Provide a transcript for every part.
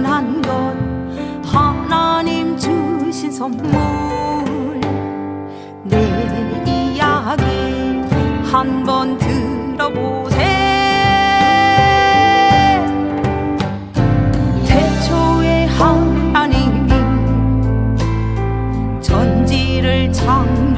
영원한 것 하나님 주신 선물. 내 이야기 한번 들어보세요 태초에 하나님이 전지를 창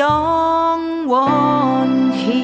ย้องวอนหิ